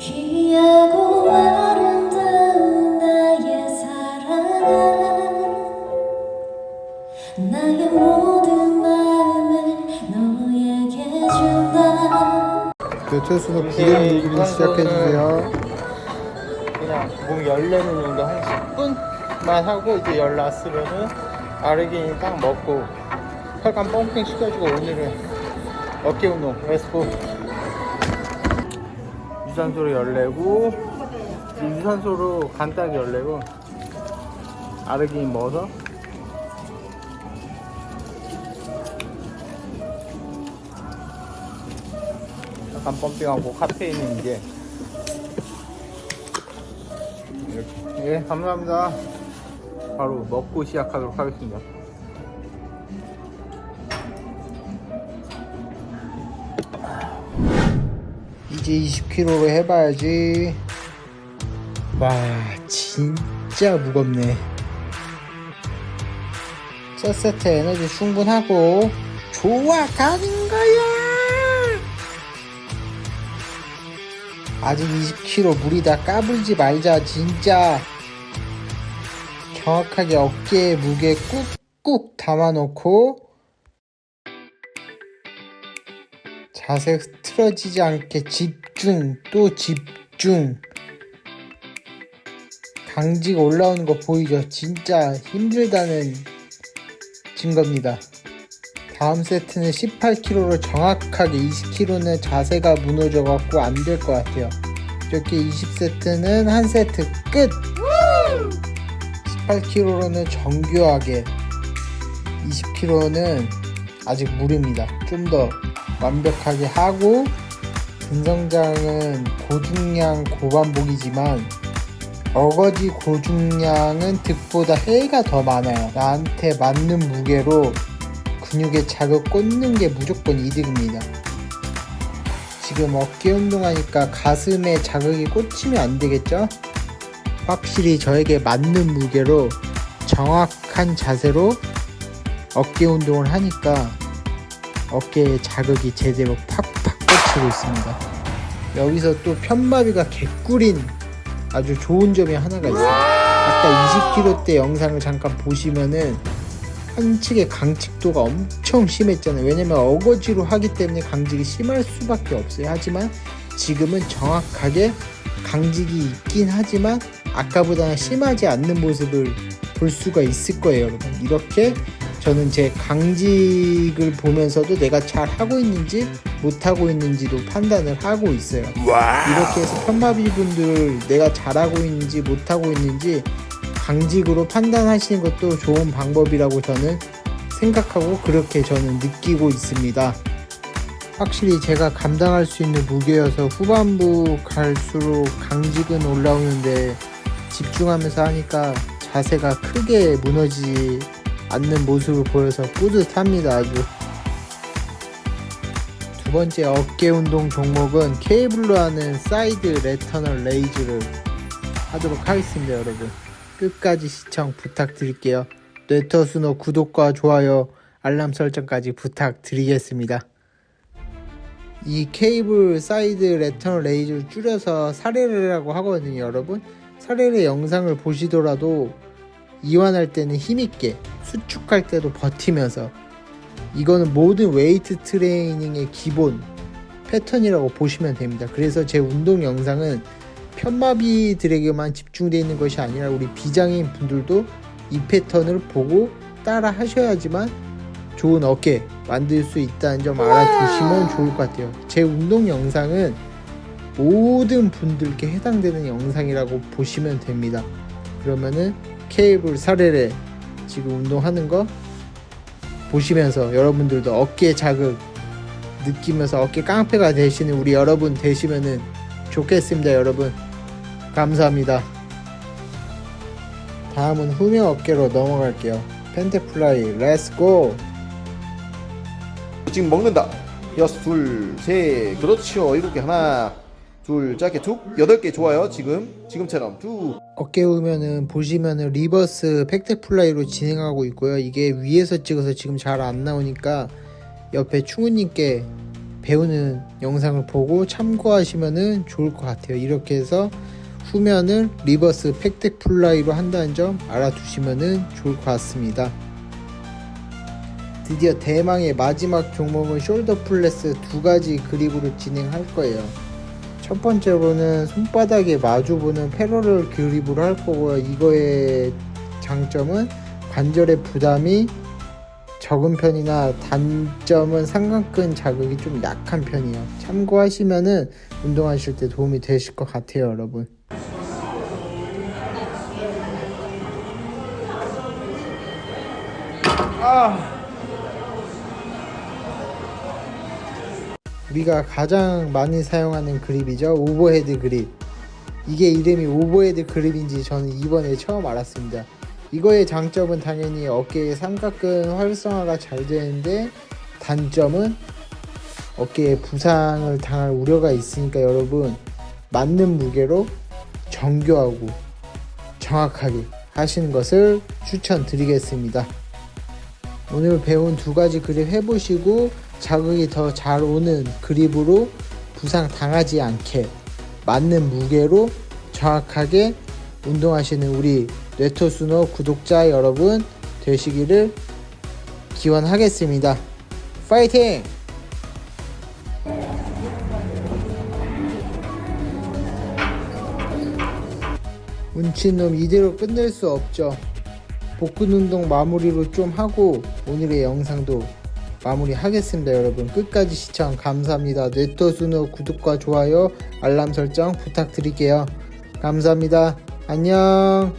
귀하고 아름다운 나의 사랑아 나의 모든 마음을 너에게 준다 교토수로 기름 누기를 시작해주세요. 그냥 몸 열내는 정도 한 10분만 하고 이제 열 났으면은 아르기닌 딱 먹고 혈관 펌핑 시켜주고 오늘은 어깨 운동 렛츠고 유산소로 열내고 유산소로 간단하게 열내고 아르기닌 먹어서 약간 펌핑하고 카페인은 이제 이렇게. 예, 감사합니다. 바로 먹고 시작하도록 하겠습니다. 이제 20kg로 해봐야지. 와, 진짜 무겁네. 첫 세트 에너지 충분하고, 좋아, 가는 거야! 아직 20kg 무리다 까불지 말자, 진짜. 정확하게 어깨에 무게 꾹꾹 담아놓고, 자세 틀어지지 않게 집중 또 집중. 강직 올라오는 거 보이죠? 진짜 힘들다는 증거입니다. 다음 세트는 18kg로 정확하게 20kg는 자세가 무너져 갖고 안 될 것 같아요. 이렇게 20세트는 한 세트 끝! 18kg로는 정교하게 20kg는 아직 무리입니다. 좀더 완벽하게 하고 근성장은 고중량 고반복이지만 어거지 고중량은 득보다 해가 더 많아요. 나한테 맞는 무게로 근육에 자극 꽂는 게 무조건 이득입니다. 지금 어깨 운동하니까 가슴에 자극이 꽂히면 안 되겠죠? 확실히 저에게 맞는 무게로 정확한 자세로 어깨 운동을 하니까 어깨에 자극이 제대로 팍팍 꽂히고 있습니다. 여기서 또 편마비가 개꿀인 아주 좋은 점이 하나가 있어요. 아까 20kg 대 영상을 잠깐 보시면은 한측의 강직도가 엄청 심했잖아요. 왜냐면 어거지로 하기 때문에 강직이 심할 수밖에 없어요. 하지만 지금은 정확하게 강직이 있긴 하지만 아까보다는 심하지 않는 모습을 볼 수가 있을 거예요, 여러분. 이렇게 저는 제 강직을 보면서도 내가 잘 하고 있는지 못 하고 있는지도 판단을 하고 있어요. 이렇게 해서 편마비 분들 내가 잘하고 있는지 못 하고 있는지 강직으로 판단하시는 것도 좋은 방법이라고 저는 생각하고 그렇게 저는 느끼고 있습니다. 확실히 제가 감당할 수 있는 무게여서 후반부 갈수록 강직은 올라오는데 집중하면서 하니까 자세가 크게 무너지지 않는 모습을 보여서 뿌듯합니다 아주. 두 번째 어깨 운동 종목은 케이블로 하는 사이드 레터널 레이즈를 하도록 하겠습니다 여러분. 끝까지 시청 부탁드릴게요. 뇌터스노 구독과 좋아요 알람 설정까지 부탁드리겠습니다. 이 케이블 사이드 레터널 레이즈를 줄여서 사레레라고 하거든요 여러분. 사레레 영상을 보시더라도 이완할 때는 힘있게 수축할 때도 버티면서 이거는 모든 웨이트 트레이닝의 기본 패턴이라고 보시면 됩니다. 그래서 제 운동 영상은 편마비들에게만 집중되어 있는 것이 아니라 우리 비장애인 분들도 이 패턴을 보고 따라 하셔야지만 좋은 어깨 만들 수 있다는 점 알아두시면 좋을 것 같아요. 제 운동 영상은 모든 분들께 해당되는 영상이라고 보시면 됩니다. 그러면은 케이블 사례를 지금 운동하는 거 보시면서 여러분들도 어깨 자극 느끼면서 어깨 깡패가 되시는 우리 여러분 되시면은 좋겠습니다 여러분 감사합니다 다음은 후면 어깨로 넘어갈게요 펜테플라이 렛츠고 지금 먹는다. 여섯, 둘, 셋. 그렇죠. 개. 하나, 둘, 짧게 툭. 여덟 개 좋아요. 지금. 지금처럼 툭. 어깨 후면은 보시면은 리버스 팩트 플라이로 진행하고 있고요. 이게 위에서 찍어서 지금 잘 안 나오니까 옆에 충우님께 배우는 영상을 보고 참고하시면 좋을 것 같아요. 이렇게 해서 후면을 리버스 팩트 플라이로 한다는 점 알아두시면 좋을 것 같습니다. 드디어 대망의 마지막 종목은 숄더 플레스 두 가지 그립으로 진행할 거예요. 첫 번째로는 손바닥에 마주보는 패러럴 그립으로 할 거고요. 이거의 장점은 관절의 부담이 적은 편이나 단점은 삼각근 자극이 좀 약한 편이에요. 참고하시면은 운동하실 때 도움이 되실 것 같아요, 여러분. 우리가 가장 많이 사용하는 그립이죠. 오버헤드 그립. 이게 이름이 오버헤드 그립인지 저는 이번에 처음 알았습니다. 이거의 장점은 당연히 어깨의 삼각근 활성화가 잘 되는데 단점은 어깨에 부상을 당할 우려가 있으니까 여러분 맞는 무게로 정교하고 정확하게 하시는 것을 추천드리겠습니다. 오늘 배운 두 가지 그립 해보시고 자극이 더 잘 오는 그립으로 부상 당하지 않게 맞는 무게로 정확하게 운동하시는 우리 뇌토스노 구독자 여러분 되시기를 기원하겠습니다. 파이팅! 운치놈 이대로 끝낼 수 없죠. 복근 운동 마무리로 좀 하고 오늘의 영상도 마무리하겠습니다 여러분. 끝까지 시청 감사합니다. 뇌토순호 구독과 좋아요 알람 설정 부탁드릴게요. 감사합니다. 안녕